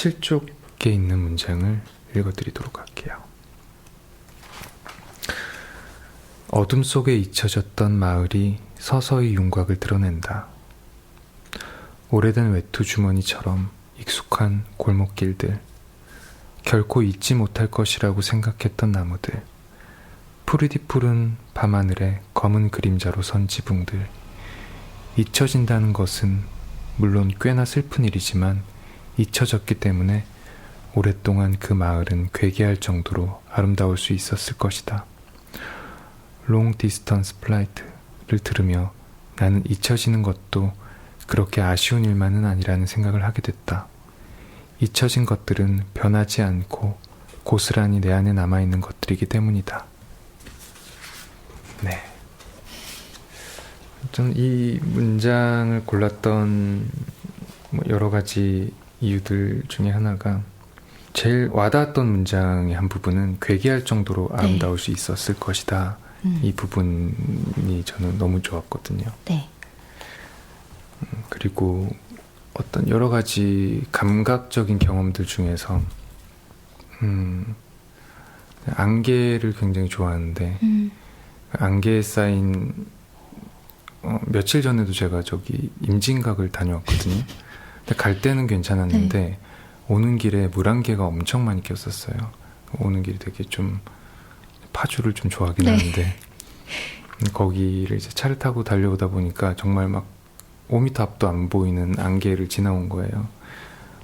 117쪽에 있는 문장을 읽어드리도록 할게요. 어둠 속에 잊혀졌던 마을이 서서히 윤곽을 드러낸다. 오래된 외투 주머니처럼 익숙한 골목길들, 결코 잊지 못할 것이라고 생각했던 나무들, 푸르디 푸른 밤하늘에 검은 그림자로 선 지붕들, 잊혀진다는 것은 물론 꽤나 슬픈 일이지만 잊혀졌기 때문에 오랫동안 그 마을은 괴기할 정도로 아름다울 수 있었을 것이다. 롱 디스턴스 플라이트를 들으며 나는 잊혀지는 것도 그렇게 아쉬운 일만은 아니라는 생각을 하게 됐다. 잊혀진 것들은 변하지 않고 고스란히 내 안에 남아있는 것들이기 때문이다. 네. 저는 이 문장을 골랐던 뭐 여러 가지 이유들 중에 하나가 제일 와닿았던 문장의 한 부분은 괴기할 정도로 아름다울 수 있었을 것이다. 음, 이 부분이 저는 너무 좋았거든요. 네. 그리고 어떤 여러 가지 감각적인 경험들 중에서 음, 안개를 굉장히 좋아하는데 음, 안개에 쌓인 어, 며칠 전에도 제가 저기 임진각을 다녀왔거든요. 갈 때는 괜찮았는데 네. 오는 길에 물안개가 엄청 많이 꼈었어요. 오는 길이 되게 좀 파주를 좀 좋아하긴 네. 하는데 거기를 이제 차를 타고 달려오다 보니까 정말 막 5m 앞도 안 보이는 안개를 지나온 거예요.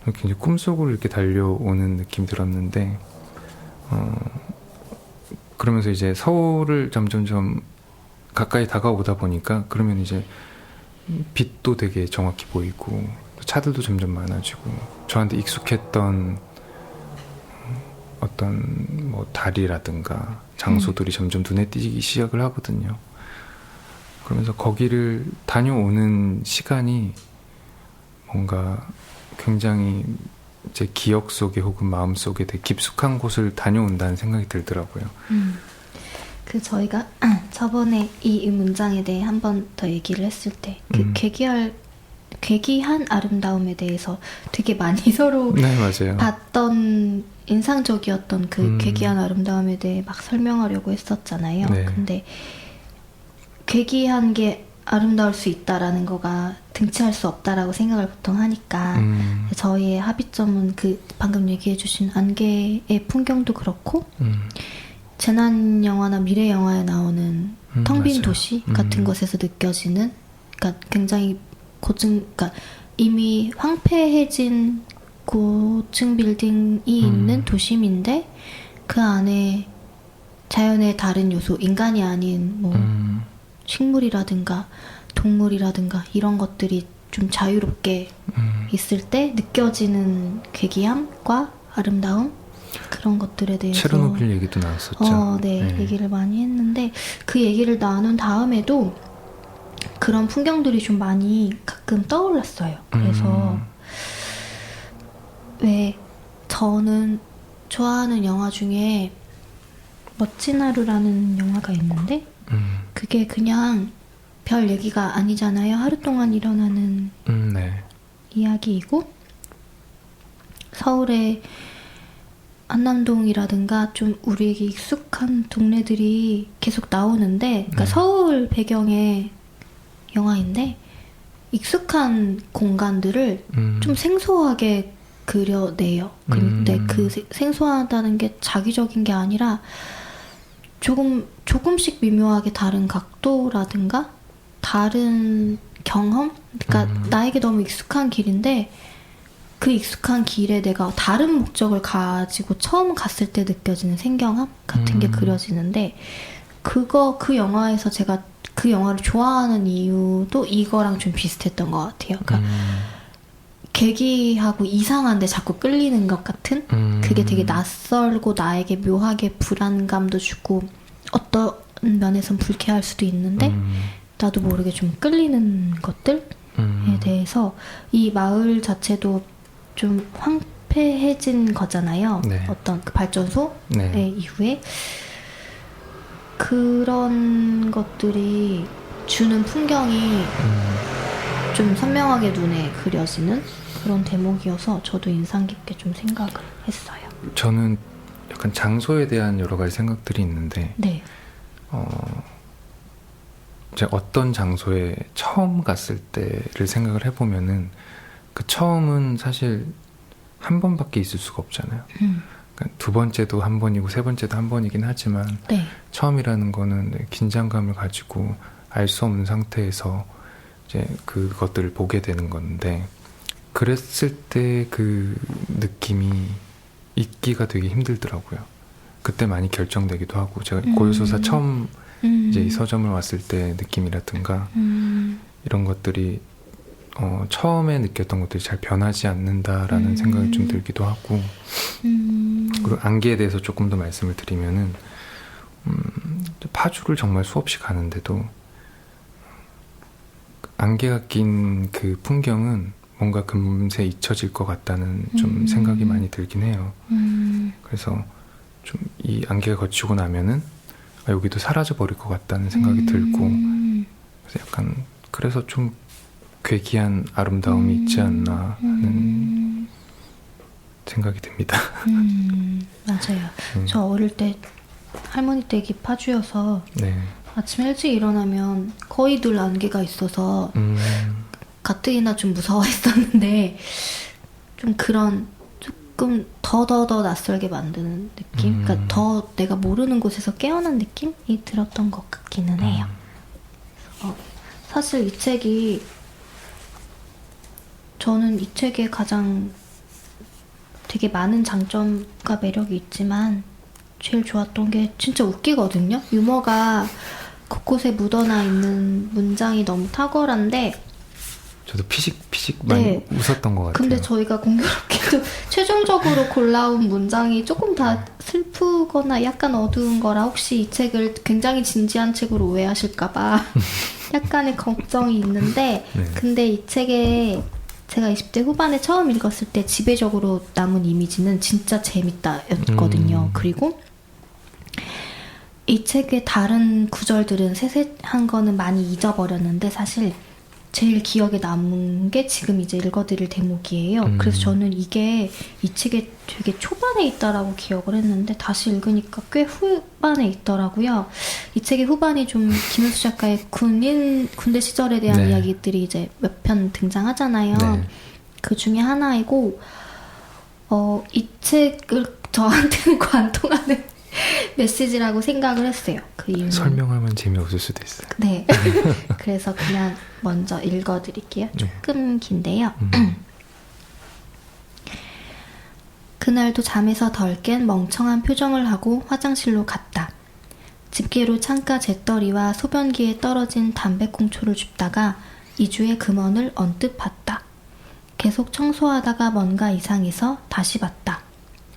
굉장히 꿈속으로 이렇게 달려오는 느낌이 들었는데 어, 그러면서 이제 서울을 점점점 가까이 다가오다 보니까 그러면 이제 빛도 되게 정확히 보이고 차들도 점점 많아지고 저한테 익숙했던 어떤 뭐 다리라든가 장소들이 점점 눈에 띄기 시작을 하거든요. 그러면서 거기를 다녀오는 시간이 뭔가 굉장히 제 기억 속에 혹은 마음 속에 되게 깊숙한 곳을 다녀온다는 생각이 들더라고요. 음. 그 저희가 저번에 이 문장에 대해 한 번 더 얘기를 했을 때그 음. 괴기할 괴기한 아름다움에 대해서 되게 많이 서로 네, 맞아요. 봤던 인상적이었던 그 음. 괴기한 아름다움에 대해 막 설명하려고 했었잖아요. 네. 근데 괴기한 게 아름다울 수 있다라는 거가 등치할 수 없다라고 생각을 보통 하니까 음, 저희의 합의점은 그 방금 얘기해주신 안개의 풍경도 그렇고 음, 재난 영화나 미래 영화에 나오는 음, 텅빈 맞아요. 도시 같은 음. 것에서 느껴지는 그러니까 굉장히 고층 그러니까 이미 황폐해진 고층 빌딩이 있는 음. 도심인데 그 안에 자연의 다른 요소 인간이 아닌 뭐 음, 식물이라든가 동물이라든가 이런 것들이 좀 자유롭게 음. 있을 때 느껴지는 괴기함과 아름다움 그런 것들에 대해서 체르노빌 얘기도 나왔었죠. 어, 네, 얘기를 많이 했는데 그 얘기를 나눈 다음에도 그런 풍경들이 좀 많이 가끔 떠올랐어요. 그래서 음, 왜 저는 좋아하는 영화 중에 멋진 하루라는 영화가 있는데 음, 그게 그냥 별 얘기가 아니잖아요. 하루 동안 일어나는 음, 네. 이야기이고 서울의 한남동이라든가 좀 우리에게 익숙한 동네들이 계속 나오는데 그러니까 네. 서울 배경의 영화인데 익숙한 공간들을 음, 좀 생소하게 그려내요. 근데 음. 그 세- 생소하다는 게 자기적인 게 아니라 조금 조금씩 미묘하게 다른 각도라든가 다른 경험, 그러니까 음. 나에게 너무 익숙한 길인데 그 익숙한 길에 내가 다른 목적을 가지고 처음 갔을 때 느껴지는 생경함 같은 게 음. 그려지는데 그거 그 영화에서 제가 그 영화를 좋아하는 이유도 이거랑 좀 비슷했던 것 같아요. 그러니까 음, 계기하고 이상한데 자꾸 끌리는 것 같은 음, 그게 되게 낯설고 나에게 묘하게 불안감도 주고 어떤 면에선 불쾌할 수도 있는데 음, 나도 모르게 좀 끌리는 것들에 음, 대해서 이 마을 자체도 좀 황폐해진 거잖아요. 네. 어떤 그 발전소의 네. 이후에 그런 것들이 주는 풍경이 음, 좀 선명하게 눈에 그려지는 그런 대목이어서 저도 인상 깊게 좀 생각을 했어요. 저는 약간 장소에 대한 여러 가지 생각들이 있는데 네. 어, 이제 어떤 장소에 처음 갔을 때를 생각을 해보면은 그 처음은 사실 한 번밖에 있을 수가 없잖아요. 음, 두 번째도 한 번이고 세 번째도 한 번이긴 하지만 네. 처음이라는 거는 네, 긴장감을 가지고 알 수 없는 상태에서 이제 그것들을 보게 되는 건데 그랬을 때 그 느낌이 잊기가 되게 힘들더라고요. 그때 많이 결정되기도 하고 제가 음. 고요소사 처음 음, 이제 이 서점을 왔을 때 느낌이라든가 음, 이런 것들이 어, 처음에 느꼈던 것들이 잘 변하지 않는다라는 음. 생각이 좀 들기도 하고 음, 그리고 안개에 대해서 조금 더 말씀을 드리면은 음, 파주를 정말 수없이 가는데도 안개가 낀 그 풍경은 뭔가 금세 잊혀질 것 같다는 좀 음. 생각이 많이 들긴 해요. 음, 그래서 좀 이 안개가 거치고 나면은 아, 여기도 사라져 버릴 것 같다는 생각이 음, 들고 그래서 약간 그래서 좀 괴기한 아름다움이 있지 않나 하는 음, 생각이 듭니다. 음, 맞아요. 음, 저 어릴 때 할머니 댁이 파주여서 네. 아침 일찍 일어나면 거의 늘 안개가 있어서 음, 가뜩이나 좀 무서워했었는데 좀 그런 조금 더더더 낯설게 만드는 느낌? 음. 그러니까 더 내가 모르는 곳에서 깨어난 느낌이 들었던 것 같기는 해요. 어, 사실 이 책이 저는 이 책에 가장 되게 많은 장점과 매력이 있지만 제일 좋았던 게 진짜 웃기거든요. 유머가 곳곳에 묻어나 있는 문장이 너무 탁월한데 저도 피식 피식 많이 네. 웃었던 것 같아요. 근데 저희가 공교롭게도 최종적으로 골라온 문장이 조금 다 슬프거나 약간 어두운 거라 혹시 이 책을 굉장히 진지한 책으로 오해하실까봐 약간의 걱정이 있는데 네. 근데 이 책에 제가 20대 후반에 처음 읽었을 때 지배적으로 남은 이미지는 진짜 재밌다였거든요. 음. 그리고 이 책의 다른 구절들은 세세한 거는 많이 잊어버렸는데 사실 제일 기억에 남은 게 지금 이제 읽어드릴 대목이에요. 음. 그래서 저는 이게 이 책에 되게 초반에 있다라고 기억을 했는데 다시 읽으니까 꽤 후반에 있더라고요. 이 책의 후반이 좀 김현수 작가의 군인 군대 시절에 대한 네. 이야기들이 이제 몇 편 등장하잖아요. 네. 그 중에 하나이고 어, 이 책을 저한테는 관통하는 메시지라고 생각을 했어요. 그 이유는 설명하면 재미없을 수도 있어요. 네. 그래서 그냥 먼저 읽어드릴게요. 네. 조금 긴데요. 음. 그날도 잠에서 덜 깬 멍청한 표정을 하고 화장실로 갔다. 집게로 창가 재떨이와 소변기에 떨어진 담배꽁초를 줍다가 이주의 금원을 언뜻 봤다. 계속 청소하다가 뭔가 이상해서 다시 봤다.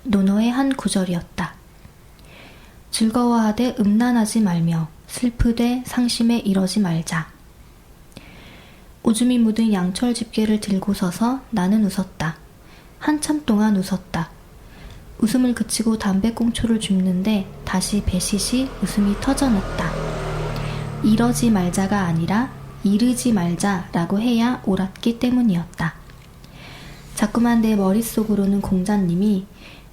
논어의 한 구절이었다. 즐거워하되 음란하지 말며 슬프되 상심에 이러지 말자. 오줌이 묻은 양철 집게를 들고 서서 나는 웃었다. 한참 동안 웃었다. 웃음을 그치고 담배꽁초를 줍는데 다시 배시시 웃음이 터져났다. 이러지 말자가 아니라 이르지 말자라고 해야 옳았기 때문이었다. 자꾸만 내 머릿속으로는 공자님이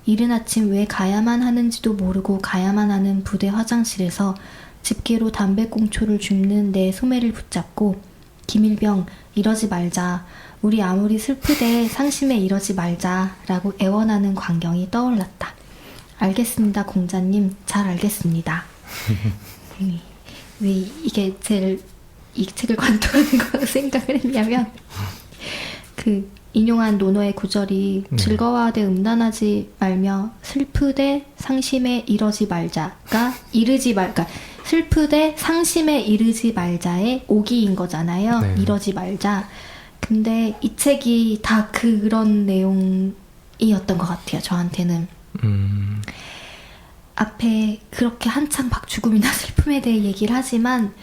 이른 아침 왜 가야만 하는지도 모르고 가야만 하는 부대 화장실에서 집게로 담배꽁초를 줍는 내 소매를 붙잡고 김일병 이러지 말자 우리 아무리 슬프되 상심에 이러지 말자라고 애원하는 광경이 떠올랐다. 알겠습니다 공자님 잘 알겠습니다. 음, 왜 이게 제일 이 책을 관통하는 거라고 생각을 했냐면 그 인용한 논어의 구절이 네. 즐거워하되 음란하지 말며 슬프되 상심에 이러지 말자가 이르지 말 그러니까 슬프되 상심에 이르지 말자의 오기인 거잖아요. 네. 이러지 말자. 근데 이 책이 다 그런 내용이었던 것 같아요. 저한테는 음, 앞에 그렇게 한창 막 죽음이나 슬픔에 대해 얘기를 하지만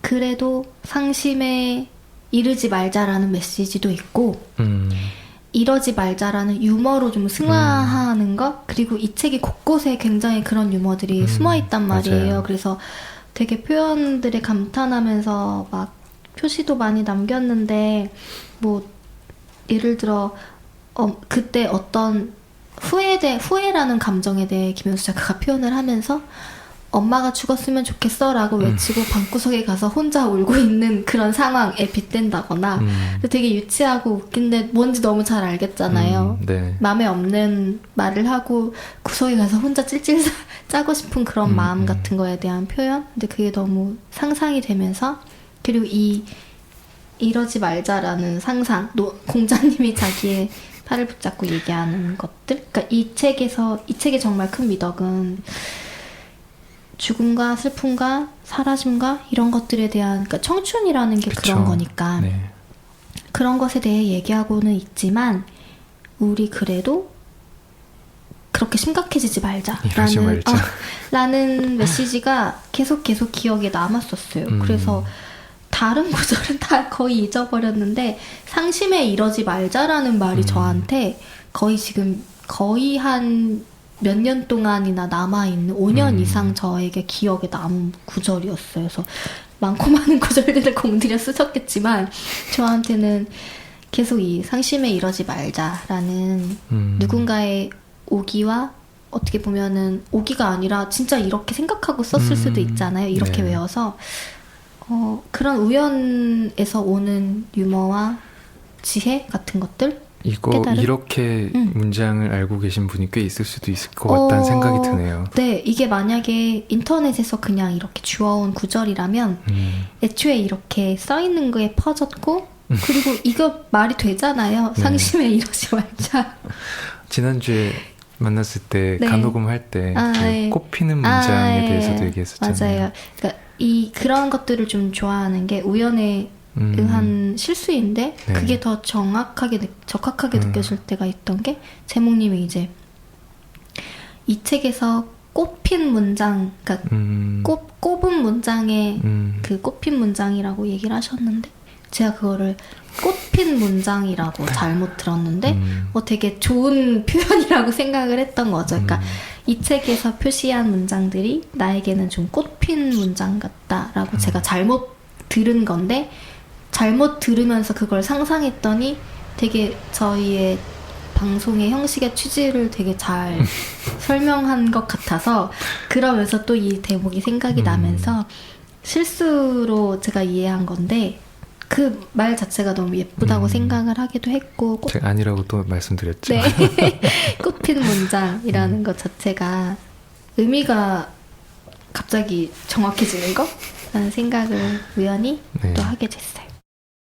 그래도 상심에 이르지 말자라는 메시지도 있고 음, 이러지 말자라는 유머로 좀 승화하는 것 그리고 이 책이 곳곳에 굉장히 그런 유머들이 음, 숨어 있단 말이에요. 맞아요. 그래서 되게 표현들에 감탄하면서 막 표시도 많이 남겼는데 뭐 예를 들어 어, 그때 어떤 후회에 대해 후회라는 감정에 대해 김현수 작가가 표현을 하면서 엄마가 죽었으면 좋겠어라고 음. 외치고 방구석에 가서 혼자 울고 있는 그런 상황에 빗댄다거나 음, 되게 유치하고 웃긴데 뭔지 너무 잘 알겠잖아요. 음, 네. 마음에 없는 말을 하고 구석에 가서 혼자 찔찔 짜- 짜고 싶은 그런 음, 마음 음. 같은 거에 대한 표현. 근데 그게 너무 상상이 되면서 그리고 이 이러지 말자라는 상상. 노, 공자님이 자기의 팔을 붙잡고 얘기하는 것들. 그러니까 이 책에서 이 책의 정말 큰 미덕은 죽음과 슬픔과 사라짐과 이런 것들에 대한 그러니까 청춘이라는 게 그런 그쵸. 거니까 네. 그런 것에 대해 얘기하고는 있지만 우리 그래도 그렇게 심각해지지 말자라는 말자. 어, 라는 메시지가 계속 계속 기억에 남았었어요. 음. 그래서 다른 구절은 다 거의 잊어버렸는데 상심에 이러지 말자라는 말이 음. 저한테 거의 지금 거의 한 몇 년 동안이나 남아있는 5년 음. 이상 저에게 기억에 남은 구절이었어요. 그래서 많고 많은 구절들을 공들여 쓰셨겠지만 저한테는 계속 이 상심에 이러지 말자라는 음, 누군가의 오기와 어떻게 보면은 오기가 아니라 진짜 이렇게 생각하고 썼을 음, 수도 있잖아요. 이렇게 네. 외워서 어, 그런 우연에서 오는 유머와 지혜 같은 것들 이거 깨달음? 이렇게 음. 문장을 알고 계신 분이 꽤 있을 수도 있을 것 같다는 어, 생각이 드네요. 네, 이게 만약에 인터넷에서 그냥 이렇게 주워온 구절이라면 음, 애초에 이렇게 써 있는 거에 퍼졌고 그리고 이거 말이 되잖아요. 네. 상심에 이러지 말자. 지난주에 만났을 때 네. 간호금 할때 아, 그 네. 꼽히는 문장에 아, 예. 대해서도 얘기했었잖아요. 맞아요. 그러니까 이 그런 것들을 좀 좋아하는 게 우연에 음, 의한 실수인데 네. 그게 더 정확하게 느- 적확하게 음. 느껴질 때가 있던 게 제목님이 이제 이 책에서 꼽힌 문장, 그러니까 음, 꼽 꼽은 문장에 음, 그 꼽힌 문장이라고 얘기를 하셨는데 제가 그거를 꼽힌 문장이라고 잘못 들었는데 음, 어 되게 좋은 표현이라고 생각을 했던 거죠. 그러니까 음, 이 책에서 표시한 문장들이 나에게는 좀 꽃핀 문장 같다라고 제가 잘못 들은 건데 잘못 들으면서 그걸 상상했더니 되게 저희의 방송의 형식의 취지를 되게 잘 설명한 것 같아서 그러면서 또 이 대목이 생각이 음. 나면서 실수로 제가 이해한 건데 그 말 자체가 너무 예쁘다고 음. 생각을 하기도 했고 꽃 제가 아니라고 또 말씀드렸죠. 네. 꽃핀 문장이라는 음. 것 자체가 의미가 갑자기 정확해지는 거? 라는 생각을 우연히 네. 또 하게 됐어요.